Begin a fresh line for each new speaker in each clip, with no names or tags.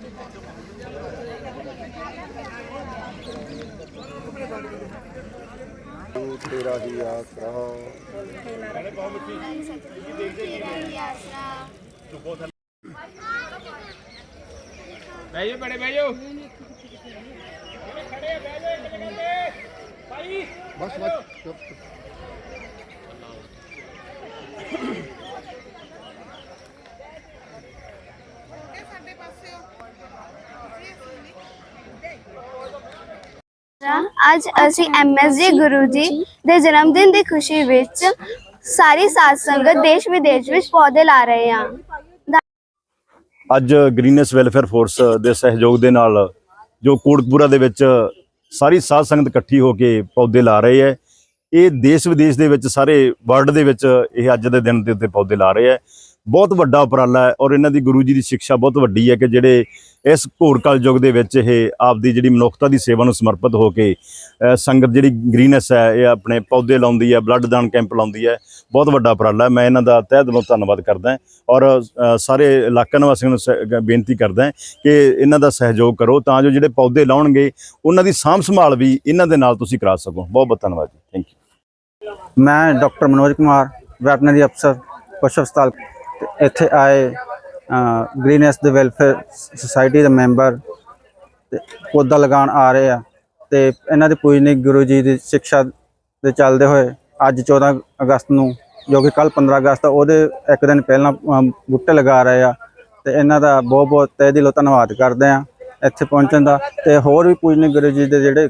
ਤਾਂ ਅਮ
ਉੱਥੇ ਰਹਿ ਦੋ ਉੱਥੇ ਰਹਿ ਤੇਰਾ ਹੀ ਆਸਰਾ।
ਬਹਿ ਜਾਓ ਬੜੇ ਬਹਿ ਜਾਓ
ਬਸ ਬਸ
ਅੱਜ ਅਸੀਂ ਐਮਐਸਜੀ ਗੁਰੂ ਜੀ ਦੇ ਜਨਮ ਦਿਨ ਦੀ ਖੁਸ਼ੀ ਵਿੱਚ ਸਾਰੀ ਸਾਧ ਸੰਗਤ ਦੇਸ਼ ਵਿਦੇਸ਼ ਵਿੱਚ ਪੌਦੇ ਲਾ ਰਹੇ ਹਾਂ।
ਅੱਜ ਗ੍ਰੀਨੈਸ ਵੈਲਫੇਅਰ ਫੋਰਸ ਦੇ ਸਹਿਯੋਗ ਦੇ ਨਾਲ ਜੋ ਕੋਟਕਪੂਰਾ ਦੇ ਵਿੱਚ ਸਾਰੀ ਸਾਧ ਸੰਗਤ ਇਕੱਠੀ ਹੋ ਕੇ ਪੌਦੇ ਲਾ ਰਹੇ ਹੈ, ਇਹ ਦੇਸ਼ ਵਿਦੇਸ਼ ਦੇ ਵਿੱਚ ਸਾਰੇ ਵਰਲਡ ਦੇ ਵਿੱਚ ਇਹ ਅੱਜ ਦੇ ਦਿਨ ਦੇ ਉੱਤੇ ਪੌਦੇ ਲਾ ਰਹੇ ਹੈ। ਬਹੁਤ ਵੱਡਾ ਉਪਰਾਲਾ ਹੈ ਔਰ ਇਹਨਾਂ ਦੀ ਗੁਰੂ ਜੀ ਦੀ ਸਿੱਖਿਆ ਬਹੁਤ ਵੱਡੀ ਹੈ ਕਿ ਜਿਹੜੇ ਇਸ ਘੋਰ ਕਲ ਯੁੱਗ ਦੇ ਵਿੱਚ ਇਹ ਆਪਦੀ ਜਿਹੜੀ ਮਨੁੱਖਤਾ ਦੀ ਸੇਵਾ ਨੂੰ ਸਮਰਪਿਤ ਹੋ ਕੇ ਸੰਗਤ ਜਿਹੜੀ ਗ੍ਰੀਨੈਸ ਹੈ, ਇਹ ਆਪਣੇ ਪੌਦੇ ਲਾਉਂਦੀ ਹੈ, ਬਲੱਡ ਦਾਨ ਕੈਂਪ ਲਾਉਂਦੀ ਹੈ, ਬਹੁਤ ਵੱਡਾ ਉਪਰਾਲਾ ਹੈ। ਮੈਂ ਇਹਨਾਂ ਦਾ ਤਹਿ ਦਿਲੋਂ ਧੰਨਵਾਦ ਕਰਦਾ ਔਰ ਸਾਰੇ ਇਲਾਕਾ ਨਿਵਾਸੀਆਂ ਨੂੰ ਸ- ਬੇਨਤੀ ਕਰਦਾ ਕਿ ਇਹਨਾਂ ਦਾ ਸਹਿਯੋਗ ਕਰੋ ਤਾਂ ਜੋ ਜਿਹੜੇ ਪੌਦੇ ਲਾਉਣਗੇ, ਉਹਨਾਂ ਦੀ ਸਾਂਭ ਸੰਭਾਲ ਵੀ ਇਹਨਾਂ ਦੇ ਨਾਲ ਤੁਸੀਂ ਕਰਾ ਸਕੋ। ਬਹੁਤ ਬਹੁਤ ਧੰਨਵਾਦ ਜੀ। ਥੈਂਕ ਯੂ
ਮੈਂ ਡਾਕਟਰ ਮਨੋਜ ਕੁਮਾਰ ਵੈਟਨਰੀ ਅਫਸਰ, ਪਸ਼ੂ ਹਸਪਤਾਲ। ਤੇ ਇੱਥੇ ਆਏ ਗ੍ਰੀਨੈਸ ਦੇ ਵੈਲਫੇਅਰ ਸੁਸਾਇਟੀ ਦੇ ਮੈਂਬਰ ਤੇ ਪੌਦਾ ਲਗਾਉਣ ਆ ਰਹੇ ਆ ਤੇ ਇਹਨਾਂ ਦੇ ਪੂਜਨੀਕ ਗੁਰੂ ਜੀ ਦੀ ਸਿੱਖਿਆ ਦੇ ਚੱਲਦੇ ਹੋਏ ਅੱਜ 14 ਅਗਸਤ ਨੂੰ ਜੋ ਕਿ ਕੱਲ 15 ਅਗਸਤ ਆ ਉਹਦੇ ਇੱਕ ਦਿਨ ਪਹਿਲਾਂ ਅਮ, ਬੂਟੇ ਲਗਾ ਰਹੇ ਆ ਤੇ ਇਹਨਾਂ ਦਾ ਬਹੁਤ ਬਹੁਤ ਤਹਿ ਦਿਲੋਂ ਧੰਨਵਾਦ ਕਰਦੇ ਆ ਇੱਥੇ ਪਹੁੰਚਣ ਦਾ ਤੇ ਹੋਰ ਵੀ ਪੂਜਨੀਕ ਗੁਰੂ ਜੀ ਦੇ ਜਿਹੜੇ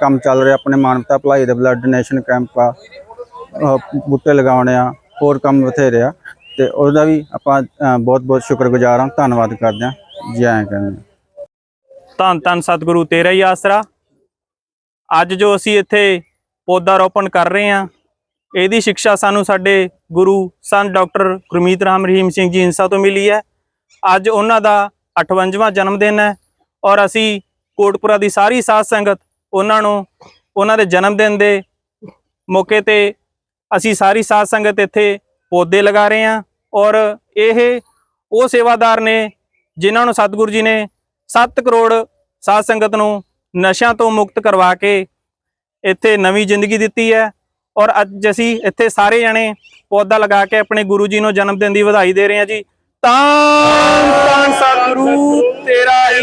ਕੰਮ ਚੱਲ ਰਹੇ ਆਪਣੇ ਮਾਨਵਤਾ ਭਲਾਈ ਦੇ ਬਲੱਡ ਡੋਨੇਸ਼ਨ ਕੈਂਪ ਆ ਅ, ਬੂਟੇ ਲਗਾਉਣੇ ਆ ਹੋਰ ਕੰਮ ਬਥੇਰੇ ਆ। ਤੇ ਉਹਦਾ ਵੀ ਆਪਾਂ ਬਹੁਤ ਬਹੁਤ ਸ਼ੁਕਰਗੁਜ਼ਾਰ ਹਾਂ। ਧੰਨਵਾਦ ਕਰਦੇ ਹਾਂ। ਜੈ ਕਹਿੰਦੇ
ਧੰਨ ਧੰਨ ਸਤਿਗੁਰੂ, ਤੇਰਾ ਹੀ ਆਸਰਾ। ਅੱਜ ਜੋ ਅਸੀਂ ਇੱਥੇ ਪੌਦਾ ਰੋਪਣ ਕਰ ਰਹੇ ਹਾਂ, ਇਹਦੀ ਸਿੱਖਿਆ ਸਾਨੂੰ ਸਾਡੇ ਗੁਰੂ ਸੰਤ ਡਾਕਟਰ ਗੁਰਮੀਤ ਰਾਮ ਰਹੀਮ ਸਿੰਘ ਜੀ ਇੰਸਾ ਤੋਂ ਮਿਲੀ ਹੈ। ਅੱਜ ਉਹਨਾਂ ਦਾ 58ਵਾਂ ਜਨਮ ਦਿਨ ਹੈ ਔਰ ਅਸੀਂ ਕੋਟਪੁਰਾ ਦੀ ਸਾਰੀ ਸਾਧ ਸੰਗਤ ਉਹਨਾਂ ਨੂੰ, ਉਹਨਾਂ ਦੇ ਜਨਮ ਦਿਨ ਦੇ ਮੌਕੇ ਤੇ ਅਸੀਂ ਸਾਰੀ ਸਾਧ ਸੰਗਤ ਇੱਥੇ ਪੌਦੇ ਲਗਾ ਰਹੇ ਹਾਂ ਔਰ ਇਹ ਉਹ ਸੇਵਾਦਾਰ ਨੇ ਜਿਨ੍ਹਾਂ ਨੂੰ ਸਤਿਗੁਰੂ ਜੀ ਨੇ 7 ਕਰੋੜ ਸਾਧ ਸੰਗਤ ਨੂੰ ਨਸ਼ਿਆਂ ਤੋਂ ਮੁਕਤ ਕਰਵਾ ਕੇ ਇੱਥੇ ਨਵੀਂ ਜ਼ਿੰਦਗੀ ਦਿੱਤੀ ਹੈ ਔਰ ਅੱਜ ਅਸੀਂ ਇੱਥੇ ਸਾਰੇ ਜਣੇ ਪੌਦਾ ਲਗਾ ਕੇ ਆਪਣੇ ਗੁਰੂ ਜੀ ਨੂੰ ਜਨਮ ਦਿਨ ਦੀ ਵਧਾਈ ਦੇ ਰਹੇ ਹਾਂ ਜੀ। ਤਾਂ ਸਤਿਗੁਰੂ, ਤੇਰਾ ਹੀ